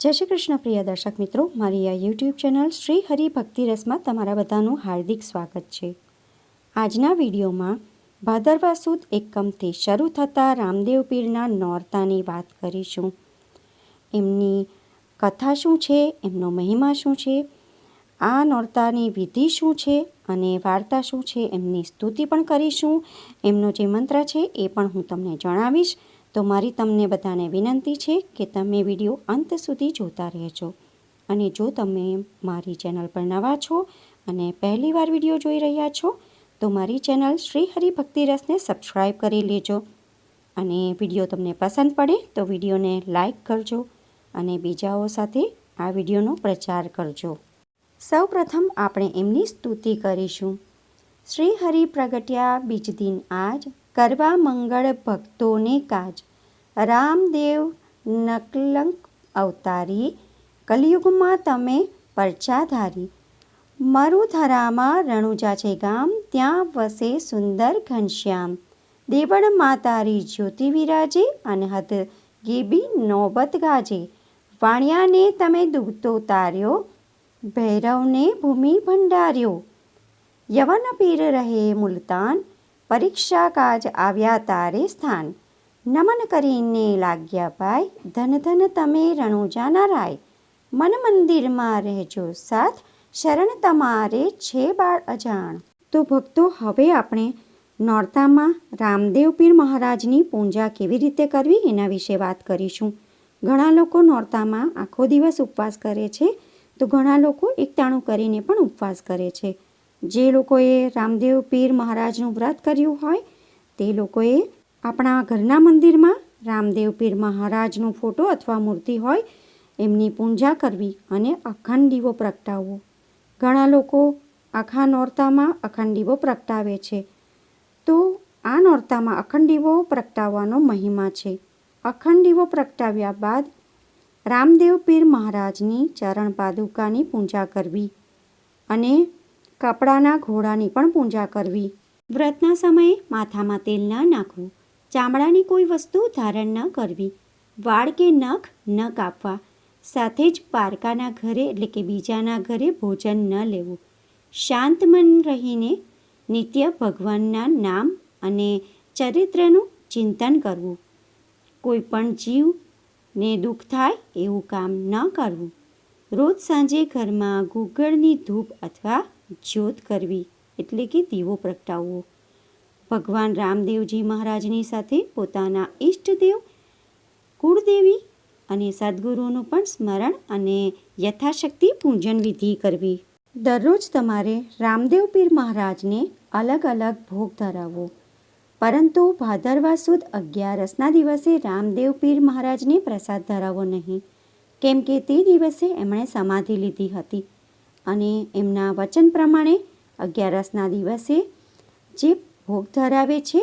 જય શ્રી કૃષ્ણ, પ્રિય દર્શક મિત્રો. મારી આ યુટ્યુબ ચેનલ શ્રી હરિ ભક્તિ રસમાં તમારા બધાનું હાર્દિક સ્વાગત છે. આજના વિડીયોમાં ભાદરવા સુદ એકમથી શરૂ થતા રામદેવ પીરના નોરતાની વાત કરીશું. એમની કથા શું છે? એમનો મહિમા શું છે? આ નોરતાની વિધિ શું છે? અને વાર્તા શું છે? એમની સ્તુતિ પણ કરીશું. એમનો જે મંત્ર છે એ પણ હું તમને જણાવીશ. તો મારી તમને બધાને વિનંતી છે કે તમે વીડિયો અંત સુધી જોતા રહેજો. અને જો તમે મારી ચેનલ પર નવા છો અને પહેલીવાર વીડિયો જોઈ રહ્યા છો, તો મારી ચેનલ શ્રી હરિ ભક્તિ રસને સબસ્ક્રાઈબ કરી લેજો. અને વીડિયો તમને પસંદ પડે તો વિડીયોને લાઈક કરજો અને બીજાઓ સાથે આ વિડીયોનો પ્રચાર કરજો. સૌ પ્રથમ આપણે એમની સ્તુતિ કરીશું. શ્રી હરિ પ્રગટ્યા બીજ દિન આજ, કરવા મંગળ ભક્તોને કાજ. રામદેવ નકલંક અવતારી, કલયુગમાં તમે પરચાધારી. મરુધરામાં રણુજા છે ગામ, ત્યાં વસે સુંદર ઘનશ્યામ. દેવણ માતારી જ્યોતિ વિરાજે અનહદ ગેબી નોબત ગાજે. વાણિયાને તમે દુગતો તાર્યો, ભૈરવને ભૂમિ ભંડાર્યો. યવન પીર રહે મુલતાન, પરીક્ષા કાજ આવ્યા તારે સ્થાન. નમન કરીને લાગ્યા ભાઈ ધન ધન તમે રણુજાના રાય મન મંદિરમાં રહેજો સાથ શરણ તમારે છે બાળ અજાણ તો ભક્તો હવે આપણે નોરતામાં રામદેવ પીર મહારાજની પૂજા કેવી રીતે કરવી એના વિશે વાત કરીશું ઘણા લોકો નોરતામાં આખો દિવસ ઉપવાસ કરે છે તો ઘણા લોકો એકતાણું કરીને પણ ઉપવાસ કરે છે જે લોકોએ રામદેવ પીર મહારાજનું વ્રત કર્યું હોય, તે લોકોએ આપણા ઘરના મંદિરમાં રામદેવ પીર મહારાજનો ફોટો અથવા મૂર્તિ હોય, એમની પૂજા કરવી અને અખંડ દીવો પ્રગટાવવો. ઘણા લોકો આખા નોરતામાં અખંડ દીવો પ્રગટાવે છે. તો આ નોરતામાં અખંડ દીવો પ્રગટાવવાનો મહિમા છે. અખંડ દીવો પ્રગટાવ્યા બાદ રામદેવ પીર મહારાજની ચરણ પાદુકાની પૂજા કરવી અને કપડાના ઘોડાની પણ પૂજા કરવી. વ્રતના સમયે માથામાં તેલ ના નાખવું. ચામડાની કોઈ વસ્તુ ધારણ ન કરવી. વાળ કે નખ ન કાપવા. સાથે જ પારકાના ઘરે એટલે કે બીજાના ઘરે ભોજન ન લેવું. શાંત મન રહીને નિત્ય ભગવાનના નામ અને ચરિત્રનું ચિંતન કરવું. કોઈ પણ જીવને દુઃખ થાય એવું કામ ન કરવું. રોજ સાંજે ઘરમાં ગુગળની ધૂપ અથવા જ્યોત કરવી એટલે કે દીવો પ્રગટાવવો. ભગવાન રામદેવજી મહારાજની સાથે પોતાના ઈષ્ટદેવ કુળદેવી અને સદગુરુનું પણ સ્મરણ અને યથાશક્તિ પૂજન વિધિ કરવી. દરરોજ તમારે રામદેવ પીર મહારાજને અલગ અલગ ભોગ ધરાવવો. પરંતુ ભાદરવા સુદ અગિયારસના દિવસે રામદેવ પીર મહારાજને પ્રસાદ ધરાવવો નહીં. કેમ કે તે દિવસે એમણે સમાધિ લીધી હતી અને એમના વચન પ્રમાણે અગિયારસના દિવસે જે ભોગ ધરાવે છે,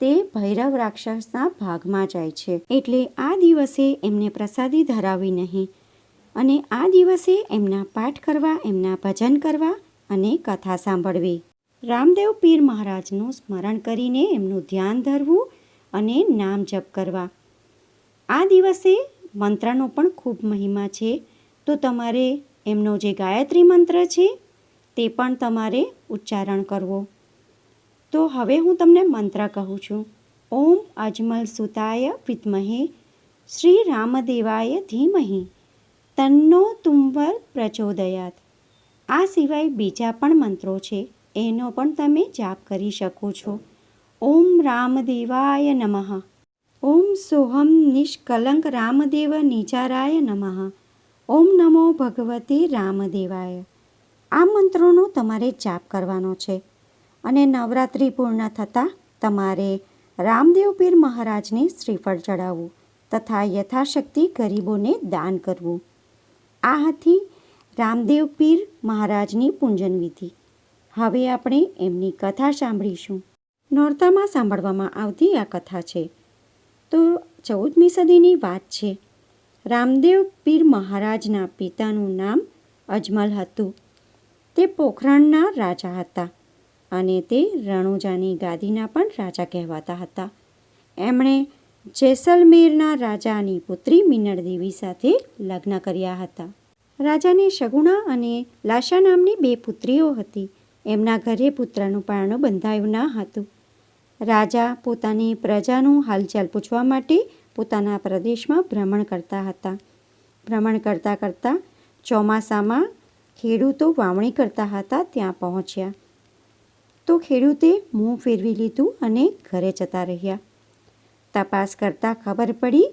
તે ભૈરવ રાક્ષસના ભાગમાં જાય છે. એટલે આ દિવસે એમને પ્રસાદી ધરાવી નહીં અને આ દિવસે એમના પાઠ કરવા, એમના ભજન કરવા અને કથા સાંભળવી. રામદેવ પીર મહારાજનું સ્મરણ કરીને એમનું ધ્યાન ધરવું અને નામ જપ કરવા. આ દિવસે મંત્રનો પણ ખૂબ મહિમા છે. તો તમારે એમનો જે ગાયત્રી મંત્ર છે, તે પણ તમારે ઉચ્ચારણ કરવો. તો હવે હું તમને મંત્ર કહું છું. ઓમ અજમલ સુતાય વિદ્મહે શ્રી રામદેવાય ધીમહી, તન્નો તુંવર પ્રચોદયાત. આ સિવાય બીજા પણ મંત્રો છે, એનો પણ તમે જાપ કરી શકો છો. ઓમ રામદેવાય નમઃ. ઓમ સોહમ નિષ્કલંક રામદેવ નિજારાય નમઃ. ઓમ નમો ભગવતે રામદેવાય. આ મંત્રોનો તમારે જાપ કરવાનો છે. અને નવરાત્રિ પૂર્ણ થતાં તમારે રામદેવ પીર મહારાજને શ્રીફળ ચડાવવું તથા યથાશક્તિ ગરીબોને દાન કરવું. આ હતી રામદેવ પીર મહારાજની પૂંજન વિધિ હવે આપણે એમની કથા સાંભળીશું. નોરતામાં સાંભળવામાં આવતી આ કથા છે. તો ચૌદમી સદીની વાત છે. રામદેવ પીર મહારાજના પિતાનું નામ અજમલ હતું. તે પોખરણના રાજા હતા. અને તે રણુજાની ગાદીના પણ રાજા કહેવાતા હતા. એમણે જેસલમેરના રાજાની પુત્રી મિનળ સાથે લગ્ન કર્યા હતા. રાજાને શગુણા અને લાશા નામની બે પુત્રીઓ હતી. એમના ઘરે પુત્રનું પારણું બંધાયું ન હતું. રાજા પોતાની પ્રજાનું હાલચાલ પૂછવા માટે પોતાના પ્રદેશમાં ભ્રમણ કરતા હતા. ભ્રમણ કરતાં કરતાં ચોમાસામાં ખેડૂતો વાવણી કરતા હતા, ત્યાં પહોંચ્યા. તો ખેડૂતે મોં ફેરવી લીધું અને ઘરે જતા રહ્યા. તપાસ કરતાં ખબર પડી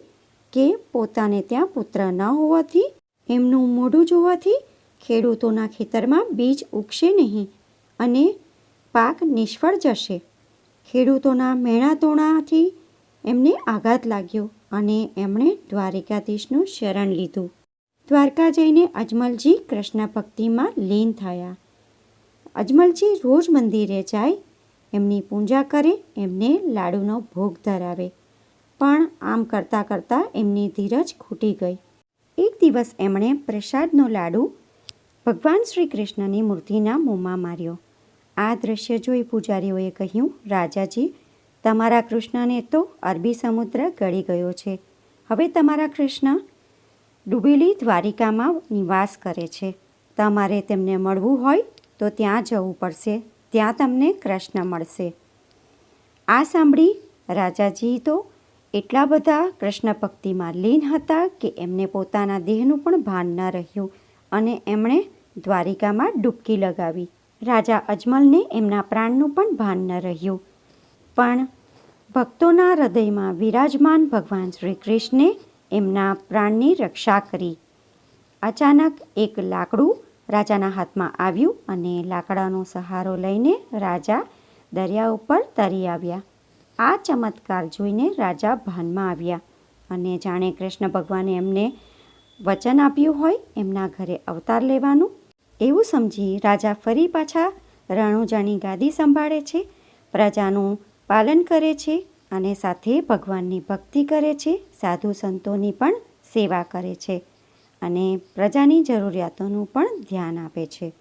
કે પોતાને ત્યાં પુત્ર ન હોવાથી, એમનું મોઢું જોવાથી ખેડૂતોના ખેતરમાં બીજ ઉગશે નહીં અને પાક નિષ્ફળ જશે. ખેડૂતોના મેણાતોણાથી એમને આઘાત લાગ્યો અને એમણે દ્વારિકાધીશનું શરણ લીધું. દ્વારકા જઈને અજમલજી કૃષ્ણ ભક્તિમાં લીન થયા. અજમલજી રોજ મંદિરે જાય, એમની પૂજા કરે, એમને લાડુનો ભોગ ધરાવે. પણ આમ કરતાં કરતાં એમની ધીરજ ખૂટી ગઈ. એક દિવસ એમણે પ્રસાદનો લાડુ ભગવાન શ્રી કૃષ્ણની મૂર્તિના મોંમાં માર્યો. આ દ્રશ્ય જોઈ પૂજારીઓએ કહ્યું, રાજાજી, તમારા કૃષ્ણને તો અરબી સમુદ્ર ગળી ગયો છે. હવે તમારા કૃષ્ણ ડૂબેલી દ્વારિકામાં નિવાસ કરે છે. તમારે તેમને મળવું હોય તો ત્યાં જવું પડશે, ત્યાં તમને કૃષ્ણ મળશે. આ સાંભળી રાજાજી તો એટલા બધા કૃષ્ણ ભક્તિમાં લીન હતા કે એમને પોતાના દેહનું પણ ભાન ન રહ્યું અને એમણે દ્વારિકામાં ડૂબકી લગાવી. રાજા અજમલને એમના પ્રાણનું પણ ભાન ન રહ્યું. પણ ભક્તોના હૃદયમાં વિરાજમાન ભગવાન શ્રી કૃષ્ણે એમના પ્રાણની રક્ષા કરી. અચાનક એક લાકડું રાજાના હાથમાં આવ્યું અને લાકડાનો સહારો લઈને રાજા દરિયા ઉપર તરી આવ્યા. આ ચમત્કાર જોઈને રાજા ભાનમાં આવ્યા અને જાણે કૃષ્ણ ભગવાને એમને વચન આપ્યું હોય એમના ઘરે અવતાર લેવાનું. એવું સમજી રાજા ફરી પાછા રણુજાની ગાદી સંભાળે છે, પ્રજાનું પાલન કરે છે અને સાથે ભગવાનની ભક્તિ કરે છે, સાધુ સંતોની પણ સેવા કરે છે. અને પ્રજાની જરૂરિયાતોનું પણ ધ્યાન આપે છે.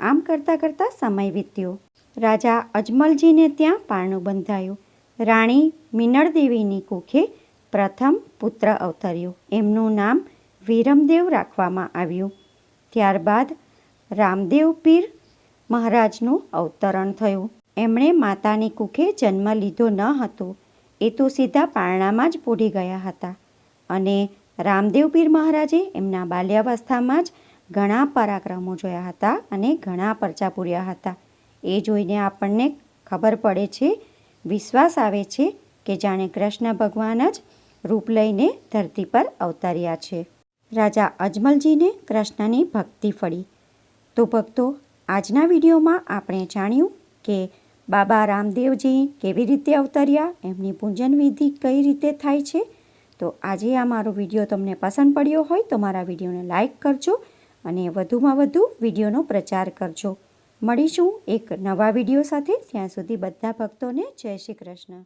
આમ કરતાં કરતાં સમય વીત્યો. રાજા અજમલજીને ત્યાં પારણું બંધાયું. રાણી મિનળદેવીની કુખે પ્રથમ પુત્ર અવતર્યો. એમનું નામ વિરમદેવ રાખવામાં આવ્યું. ત્યારબાદ રામદેવ પીર મહારાજનું અવતરણ થયું. એમણે માતાની કુખે જન્મ લીધો ન હતો. એ તો સીધા પારણામાં જ પૂરી ગયા હતા. અને રામદેવ પીર મહારાજે એમના બાલ્યાવસ્થામાં જ ઘણા પરાક્રમો જોયા હતા અને ઘણા પરચા પૂર્યા હતા. એ જોઈને આપણને ખબર પડે છે, વિશ્વાસ આવે છે કે જાણે કૃષ્ણ ભગવાન જ રૂપ લઈને ધરતી પર અવતર્યા છે. રાજા અજમલજીને કૃષ્ણની ભક્તિ ફળી. તો ભક્તો, આજના વિડીયોમાં આપણે જાણ્યું કે બાબા રામદેવજી કેવી રીતે અવતર્યા, એમની પૂજન વિધિ કઈ રીતે થાય છે તો આજે આ મારો વીડિયો તમને પસંદ પડ્યો હોય તો મારા વિડીયોને લાઇક કરજો અને વધુમાં વધુ વિડીયોનો પ્રચાર કરજો. મળીશું એક નવા વીડિયો સાથે. ત્યાં સુધી બધા ભક્તોને જય શ્રી કૃષ્ણ.